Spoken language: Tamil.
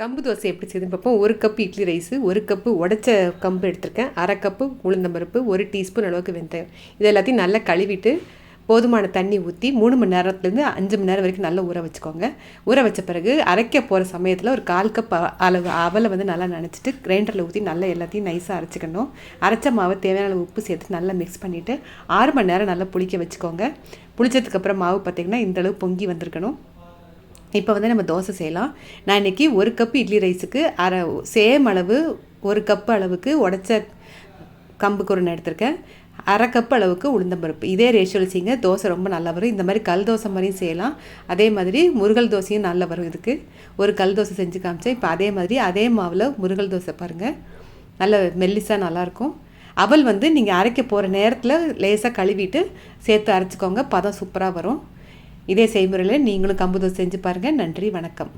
கம்பு தோசை எப்படி செய்யுதுன்னு பார்ப்போம். ஒரு கப்பு இட்லி ரைஸு ஒரு கப்பு உடச்ச கம்பு எடுத்திருக்கேன். அரை கப்பு உளுந்தம்பருப்பு ஒரு டீஸ்பூன் அளவுக்கு வெந்தயம். இது எல்லாத்தையும் நல்லா கழுவிட்டு போதுமான தண்ணி ஊற்றி மூணு மணி நேரத்துலேருந்து அஞ்சு மணி நேரம் வரைக்கும் நல்லா ஊற வச்சுக்கோங்க. ஊற வச்ச பிறகு அரைக்க போகிற சமயத்தில் ஒரு கால் கப் அளவு அவலை வந்து நல்லா நினச்சிட்டு கிரைண்டரில் ஊற்றி நல்லா எல்லாத்தையும் நைஸாக அரைச்சிக்கணும். அரைச்ச மாவை தேவையான உப்பு சேர்த்து நல்லா மிக்ஸ் பண்ணிவிட்டு ஆறு மணி நேரம் நல்லா புளிக்க வச்சுக்கோங்க. புளிச்சதுக்கப்புறம் மாவு பார்த்திங்கன்னா இந்த அளவு பொங்கி வந்திருக்கணும். இப்போ வந்து நம்ம தோசை செய்யலாம். நான் இன்றைக்கி ஒரு கப் இட்லி ரைஸுக்கு அரை சேம் அளவு ஒரு கப்பு அளவுக்கு உடச்ச கம்பு குருணை எடுத்திருக்கேன். அரை கப் அளவுக்கு உளுந்தம்பருப்பு இதே ரேஷியோவில் செய்யுங்க. தோசை ரொம்ப நல்லா வரும். இந்த மாதிரி கல் தோசை மாதிரியும் செய்யலாம். அதே மாதிரி முருகல் தோசையும் நல்லா வரும் இதுக்கு. ஒரு கல் தோசை செஞ்சு காமிச்சேன். இப்போ அதே மாதிரி அதே மாவில் முருகல் தோசை பாருங்கள் நல்ல மெல்லிஸாக நல்லாயிருக்கும் அவல் வந்து நீங்கள் அரைக்க போகிற நேரத்தில் லேசாக கழுவிட்டு சேர்த்து அரைச்சிக்கோங்க. பதம் சூப்பராக வரும். இதே செய்முறையில் நீங்களும் கம்பு தோசை செஞ்சு பாருங்கள் நன்றி வணக்கம்.